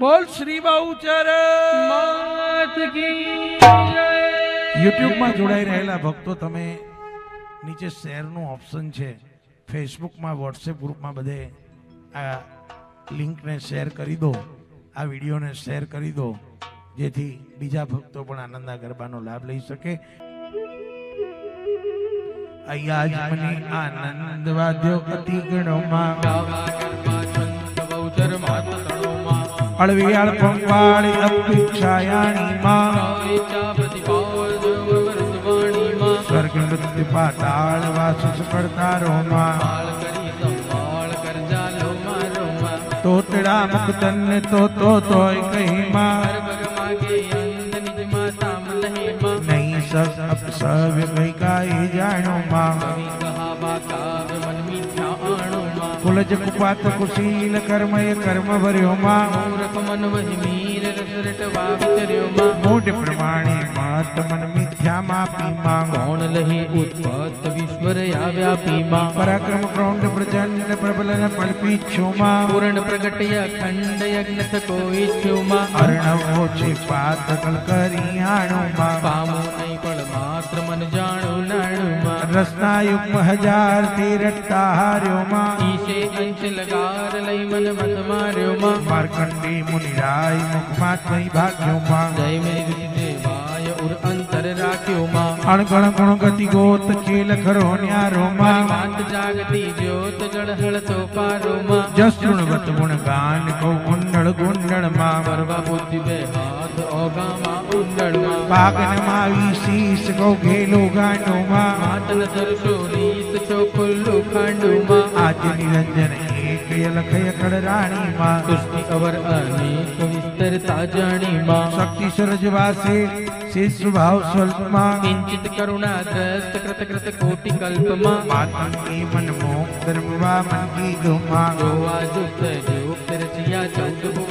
બોલ શ્રી બહુચર માત કી જય. યુટ્યુબમાં જોડાઈ રહેલા ભક્તો તમે નીચે શેરનું ઓપ્શન છે. ફેસબુકમાં વોટ્સએપ ગ્રુપમાં બધે આ લિંકને શેર કરી દો. આ વિડીયોને શેર કરી દો. જેથી બીજા ભક્તો પણ આનંદા ગરબાનો લાભ લઈ શકે. અહીંયા જ મને આનંદ વાદ્યો અતિ ગણોમાં અળવિયાળ પંપાળી અપેક્ષાયાણીમાં માં સ્વર્ગ મૃત્યુ પાતાળ વાસ કરતા રોમા. તોતડા મુક્તન તો તો તોય માતા મલહેમાં. નહીં સબ સબ કઈ જાણો જાણોમાં આણોમાં. કુલજ કુપાત કુશીલ કર્મય કર્મ ભર્યોમાં મૂરખ મન વહી મીર રસ રટવા વિચર્યોમાં. મૂઢ પ્રમાણે મત મન મિથ્યામાં પીમાં કોણ લહી ઉત્પત વિશ્વર વ્યાપીમાં પરાક્રમ પ્રૌઢ પ્રચંડ પ્રબલન પલ્પીચ્છુમાં પૂર્ણ પ્રગટય ખંડ યજ્ઞ થકો ઈચ્છુમાં અર્ણવો છે પાત કલકરિયાણુમાં પામો નહીં પણ માત્ર મન જાણું નાણુમાં રસના યુગ્મ હજારથી રટતા હાર્યોમાં ઈશે અંશ લગાર લઈ મન મત માર્યોમાં માર્કંડી મુનિરાય મુખમાં થઈ ભાગ્યોમાં જય મેરી દેવાય ઉર અંતર રાખ્યોમાં અણગણ ગુણ ગતિ ગોત ખેલ ખરો મારી ન્યારોમાં વાત જાગતી જ્યોત જળહળ તો જસ ગુણ ગાન કૌ બુદ્ધિ શક્તિ સરજ વાસે શેષ ભાવ સ્વલ્પમાં કરુણા દ્રષ્ટ કૃત કૃત કોટિ કલ્પમાં માતંગી મન મોક ધર્મવા રચિયા ચૌદ ભુવનમાં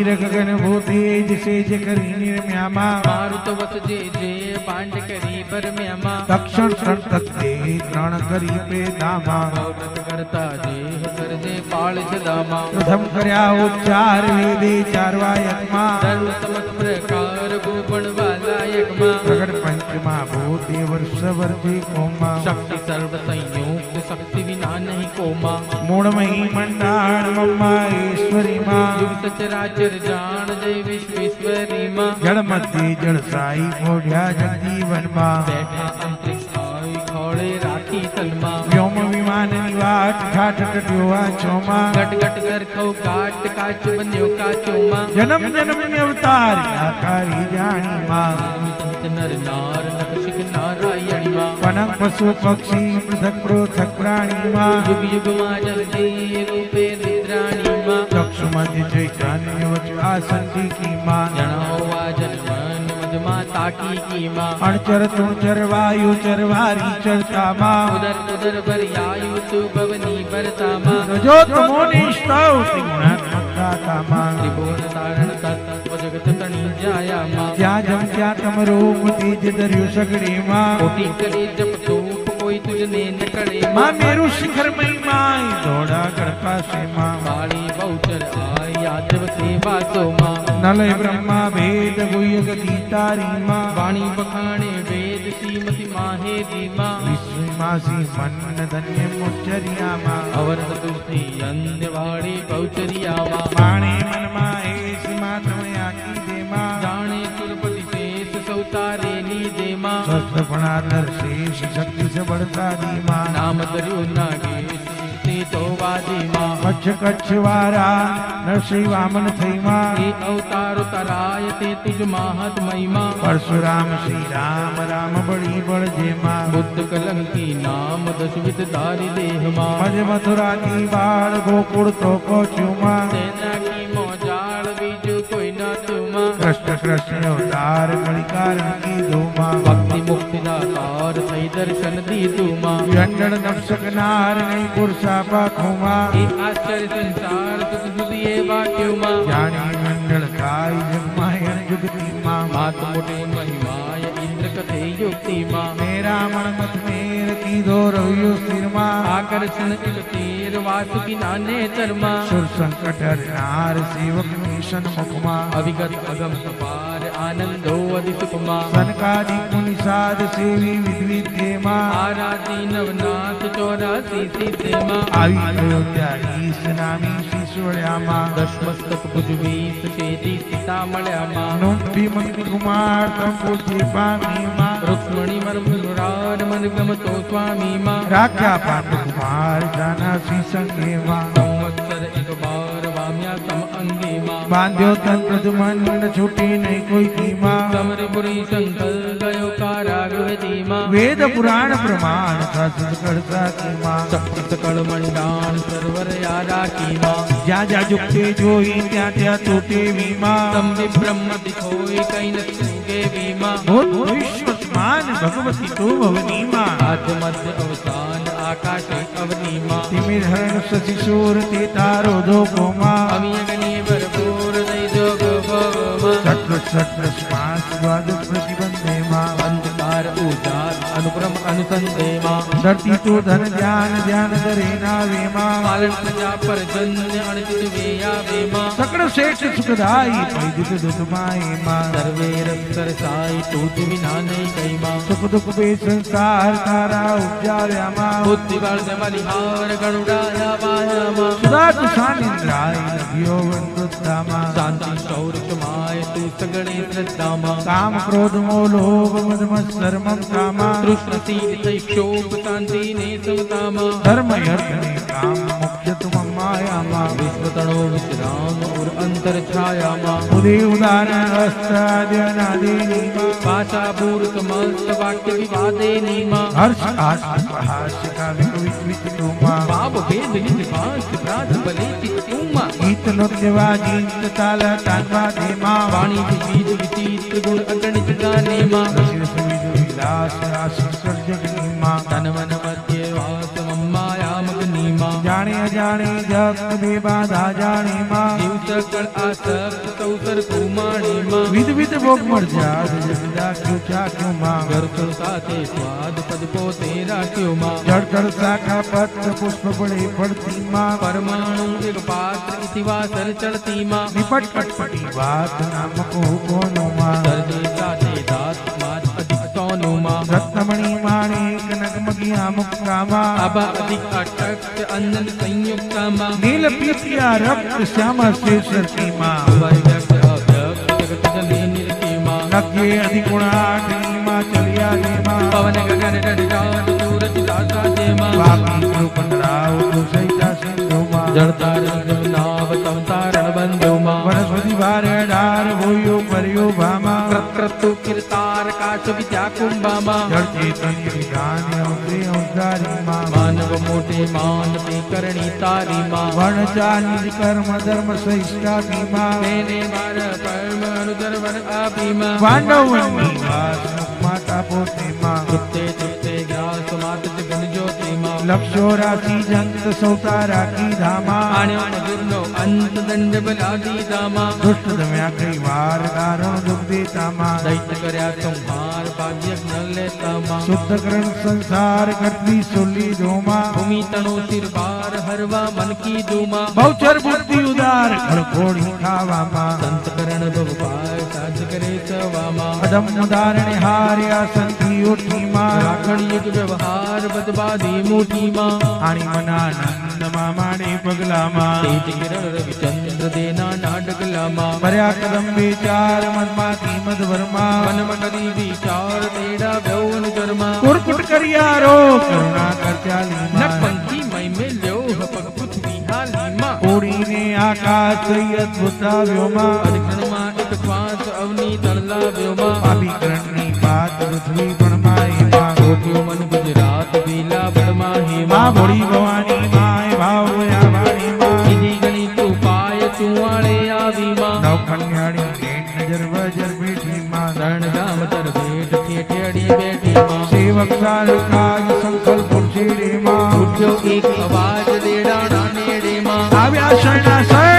નીર ગગન ભૂતેજ સેજ કરી નિર્મ્યામાં મારુત વસજે જે પાંડ કરી પરમ્યામાં દક્ષણ ત્રણ તત્તે ત્રણ કરી પેદામાં ગૌરત કરતા દેહ સર્જે પાળ છદામાં પ્રથમ કર્યા ઉચ્ચાર વેદે ચારવા વાયકમાં સર્વ સમત પ્રકાર ભૂપણ વાલાયકમાં પ્રગટ પંચમાં ભૂતે વર્ષ વર્જે કોમાં શક્તિ સર્વ સંયુક્ત શક્તિ વિના નહીં કોમાં મૂળમહી મંડાણ મમ્મા ઈશ્વરીમાં યુગ સચરાચર જાણ જય વિશ્વેશ્વરીમાં જળ મધ્ય જળ સાઈ મોઢ્યા જગજીવનમાં બેઠા અંતરિક્ષ આવી ખોળે રાખી તલમાં વ્યોમ વિમાન વાટ ઠાઠ ટટ્યો આછોમાં ગટ ગટ ગરખો કાટ કાચ બન્યો કાચોમાં જન્મ જન્મ અવતાર આકારી જાણીમાં સહિત નર નાર નખશિખ પનક પશુ પક્ષી પૃથક પૃથક પ્રાણીમાં યુગ યુગમાં જલદી રૂપે નિદ્રાણીમાં ચક્ષુ મધ્ય ચૈતન્ય વચ આસંદી કીમાં જણાવવા જન્મન મધમાં તાકી કીમાં અણચર તુણચર વાયુ ચરવારી ચરતામાં ઉદર ઉદર ભર્યાયુ તુ ભવની ભરતામાં જો નિષ્ઠા ઉતિ ગુણાત્મકતામાં જ્યાં જમ મોટી જ રૂપ સગડી માં મોટી કરી જપ ધૂપ કોઈ તુજને ન માં મેરું શિખર મહિમાય દોડા ગણપાસેમાં વાળી બહુચર યાદવમાં નલય બ્રહ્મા ભેદ ગુહ્ય ગીતારીમાં. વાણી વખાણે વેદ શ્રીમતી માહેરીમાં વિશ્વમાસી મન ધન્ય મુચરિયામાં. અવરત તુલસી અન્ય વાળી બહુચરિયામાં. પાણે મનમાં તમે આખી કીધેમાં જાણે સુરપતિ શેષ સૌતારેની દેમાં સ્વસ્થપણા નરશેષ શક્તિ સબળતાદીમાં નામ ધર્યું નાગેશ તે તો વાદીમાં. કચ્છ કચ્છ વારા નરસિંહ વામન થઈમાં. એ અવતાર તરાય તે તુજ મહાત્મયમાં. પરશુરામ શ્રી રામ રામ બળી બળજેમાં બુદ્ધ કલંકી નામ દશવિધ દારી દેહમાં. મજ મથુરાથી બાળ ગોકુળ તો પહોંચ્યુંમાં તેના કૃષ્ણ કૃષ્ણ અવતાર કણિકાર કીધું માં ભક્તિ મુક્તિ દાતાર થઈ દર્શન દીધું માં નક્ષક નાર નહીં પુરુષા પાખુમાં. એ આશ્ચર્ય સંસાર સુખ સુધી એ વાક્યુમાં જાણી મંડળ કાય જગમાયણ જુગતીમાં. માત મોટી મહિમાય ઇન્દ્ર કથે યુક્તિમાં મેરા મણમત મેર કીધો રવ્યો સ્થિરમાં આકર્ષણ તીર વાસુકી નાને ચરમાં. સુર સંકટ હરનાર સેવક ની નિશન મુખમાં અવિગત અગમ પાર આનંદો અધિસુકમાં સનકાદિ મુનિ સાધ સેવી વિદ્વિદ્યેમાં આરાતી નવનાથ ચોરાસી સીતેમાં આવી ગયો ત્યાં ઈશ નામી શિશોળ્યામાં દશમસ્તક ભુજ વીસ ચેતી સીતા મળ્યામાં નો મંત્રી કુમાર તમ પૂજ્ય પામીમાં રૂક્ષ્મણી મરમુરાર મન ગમતો સ્વામીમાં રાખ્યા પાંડુ કુમાર જાનાસી સંગેમાં સંવત્સર એક બાર તમ બાંધ્યો તન પ્રજમન છૂટી નહીં કોઈ ધીમા સમરપુરી સંકલ ગયો કારાગૃહતીમાં વેદ પુરાણ પ્રમાણ કરતા કીમાં. સકળ મંડાણ સર્વર યારાકીમાં જ્યાં જ્યાં જુગતે જોઈ ત્યાં ત્યાં તૂટે વીમા. તમને બ્રહ્મ દિખોઈ કઈ ન સુગે વીમાં. ભૂત ભગવતી તો ભવનીમાં. આદ્ય અવસાન આકાશે અવનીમાં તિમિર હરણ શશિશૂર તે તારો અમિય ગણીય ભરપૂર દઈ જોગ ભવમાં સત્ર સત્ર દ્વાદ અનુક્રમ અનુસંધેમાં ધરતી તો ધન ધ્યાન ધ્યાન ધરેના વેમાં પાલન પ્રજા પર જન્ય અણચિત વેયા વેમાં સકળ શેઠ સુખદાઈ પૈદિત દુતમાઈમાં સર્વે રક્ષર સાઈ તૂટ વિના નહીં કઈમાં સુખ દુઃખ બે સંસાર તારા ઉપજાવ્યામાં બુદ્ધિ બળ બલિહાર ગણુડાયા વાયામાં સુદા તુ સાનિંદ્રાય નભ્યો વનવૃદ્ધામાં શાંતિ શૌર્ય માય તું સગણે શ્રદ્ધામાં કામ ક્રોધ મો લોભ મદ મત્સર કામા થઈ ક્ષોભ શાંતિ ને સમતામાં ધર્મ ને કામ મુખ્ય તુમ માયામાં. વિશ્વતણો વિશ્રામ ઉર અંતર છાયામાં ઉદય ઉદાહરણ અષ્ટાદ્યનાદિનીમાં ભાષા પૂર્ત મસ્ત વાક્ય વિવાદે નીમાં હર્ષ હાસ્ય હાસ્ય કાવ્ય કવિત વિચિતુમાં ભાવ ભેદ નિજ ભાષ પ્રાધ ભલે ચિત્તુમાં. ગીત નૃત્ય વાગીત તાલ તાનવા ધીમા વાણી વિવિધ વિચિત્ર ગુણ અગણિત ગાનેમાં રસિક સુવિધ વિલાસ આશિષ સર્જકનીમાં તન મન મધ્ય વાસ મમ્માયા મગનીમાં જાણે અજાણે જગ બે બાધા જાણીમાં જીવ સકળ આસક્ત કુમાણીમાં વિધ વિધ ભોગ મળજા જગદા ક્યુ ચાક્યુમાં ગરસુર સાથે સ્વાદ પદ પોતે રાખ્યોમાં જળ જળ શાખા પત્ર પુષ્પ પડે પડતીમાં પરમાણુ એક પાત્ર ઇતિવાસર ચડતીમાં નિપટ કટપટી વાત નામક કોનુમાં સર્જે સાથે દાત સોનુમાં. રત્નમણી માણેક નગમગિયા મુક્તામાં આબા અટક અનંત સંયુક્તામાં. નીલ પીપિયા રક્ત શ્યામા શેષરતીમાં વ્યક્ત અવ્યક્ત જગત જને નિરકીમાં. નગ્યે અધિગુણાઢીમાં ચલિયા દેમાં. પવન ગગન ડડિયાટ સૂરજ દાસા જેમાં પાપી કૃપનરાવ દુષૈતા સિંધુમાં. જળતાર નાવ સંતારણ બંધુમાં વનસ્પતિ ભારે ડાર હોયો પર્યો ભામાં પ્રકૃતુ કીર્તાર કાશ વિદ્યા કુંભામાં જળ ચેતન વિધાન અંશે અંધારીમાં માનવ મોટે માનતી કરણી તારીમાં વર્ણ ચાનિજ કર્મ ધર્મ સહિષ્ઠાભીમાં તેને માર પરમ અનુદર આપીમાં પાંડવની માતા પોતેમાં લક્ષો રાશિ જંત સોતા રાખી ધામા આણ્યો મધુરનો અંત દંડ બલાદીતામાં દુષ્ટ દમ્યા કઈ વાર દારણ દુર્દેતામાં દૈત્ય કર્યા સંહાર ભાગ્ય જ્ઞ લેતામાં શુદ્ધ ગ્રંથ સંસાર કરતી સોલી ધોમા. ભૂમિ તણો તિરબાર હરવા મન કી દુમાં બહુચર બુદ્ધિ ઉદાર ખળખોડી ખાવામાં. સંતકરણ ભવ પાય સાજ કરે સવામાં. અદમ ઉદારણે હાર્યા સંતી ઓઠીમાં. રાખણ યુગ વ્યવહાર બદબાદી મોઠીમાં આણી મનાનંદમાં માણી પગલામાં. રવિચંદ્ર દેના નાડગલામાં મર્યા કદમ વિચાર મદમાંથી વર્મા મનમાં કરી વિચાર તેડા ભવન જરમાં કુરકુટ કર્યારો કરુણા કર ચાલીમાં નકપંથી મય લ્યો હપક પૃથ્વી હાલીમાં. ઓળીને આકાશ થઈ અદ્ભુત આવ્યોમાં અધિકરણમાં એક શ્વાસ અવની તળલાવ્યોમાં પાપી કરણની વાત પૃથ્વી પણ માહીમાં ગોપ્યો મન ગુજરાત વેલા મા ભોળી ભવાની વજર બેઠીમાં શરણ ગામ તર ઠેઠેડી બેઠીમાં સેવક સારકાજ સંકલ્પ છેડેમાં ઉઠ્યો એક અવાજ દેડાણા નેડેમાં આવ્યા શરણ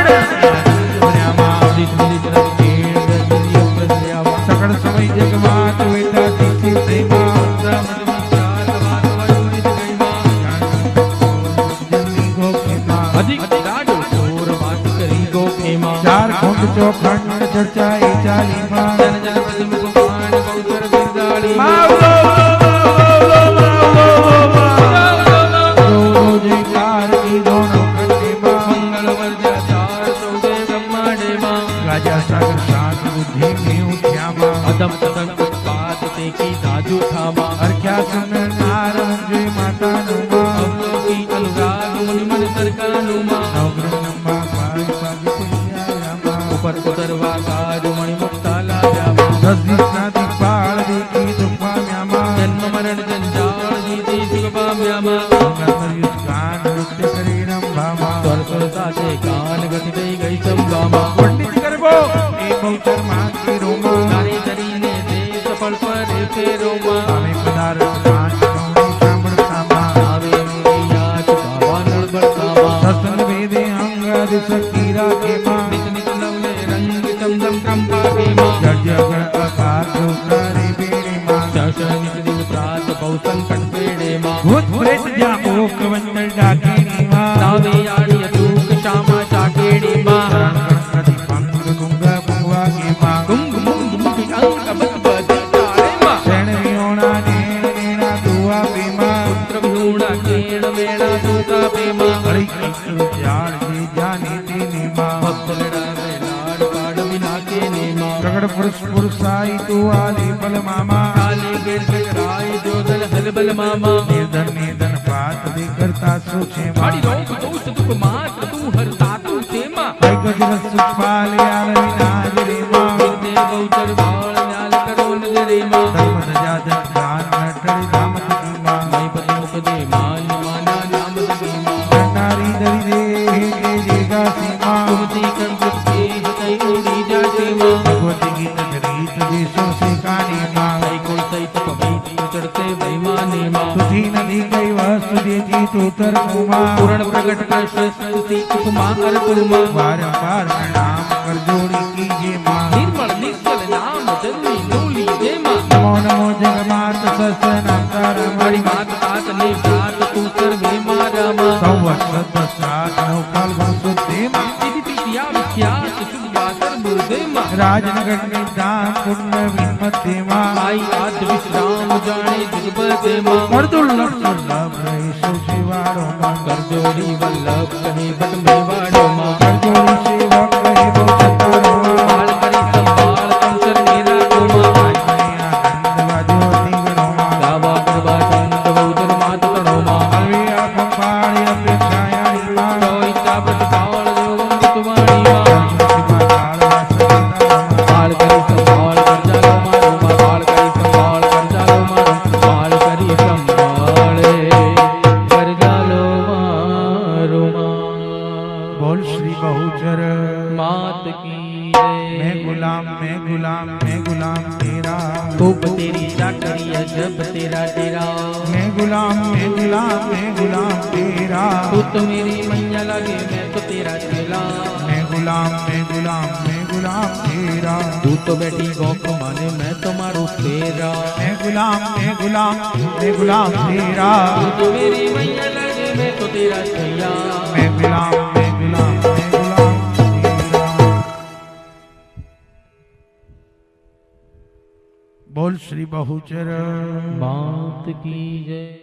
જયકાર ચાર નો ખંડેમાં. મંગળ વર્જાચાર સૌદે જન જન સાગર સાત બહુતર બિરદાળી તદન ઉત્પાદ તે કી દાજુ ઠામાં અર્ઘ્યા સુંદર નાર માતાનું માં. અવલોકી અનુરાગ મુનિ અંગ આદિ સખી કંપાકેમાં જળ જગણ અપાર. ગુંગ મુંગ મુખી અંક પુરુષાઈ તું આલી બલ મામા. કાલે બેર રાય જોગલ હલબલ મામા. નિર્ધન નિર્ધન પાત દે કરતા શું છે માડી રોગ દોષ દુખ માત તું હરતા તું તેમાં. સુપાલ યાલ વિનાજ કઈ વસ્તુ દેજી તું તરફુમાં. પૂરણ પ્રગટ પ્રશસ્તિ ઉપમા અર્પુમાં વારંવાર પ્રણામ કર જોડી કીજે માં. નિર્મળ નિશ્ચલ નામ જન્મી જે માં નમો નમો જગમાત સસનમ તારમ. મારી માત આત ને સાત તું સર્વે મારામાં સંવત્સર દશાત નવ ફાલ્ગુન તે માં તિથિ તિથિયા વિખ્યાત રાજનગરની દાન પુણ્ય વિમતેમાં. આઈ આદ વિશ્રામ જાણે સુલભ રહીશું શિવાળોમાં. વલ્લભ મેવાડોમાં तो तेरा चेला। मैं गुलाम मैं गुलाम मैं गुलाम तेरा। तू तो बैठी गौक माने मैं तो मारू तेरा। मैं गुलाम मैं गुलाम मैं गुलाम तेरा। तू तो मेरी मैया लगे मैं तो तेरा छैया मैं गुलाम मैं गुलाम मैं गुलाम बोल श्री बहुचर। बात की जय।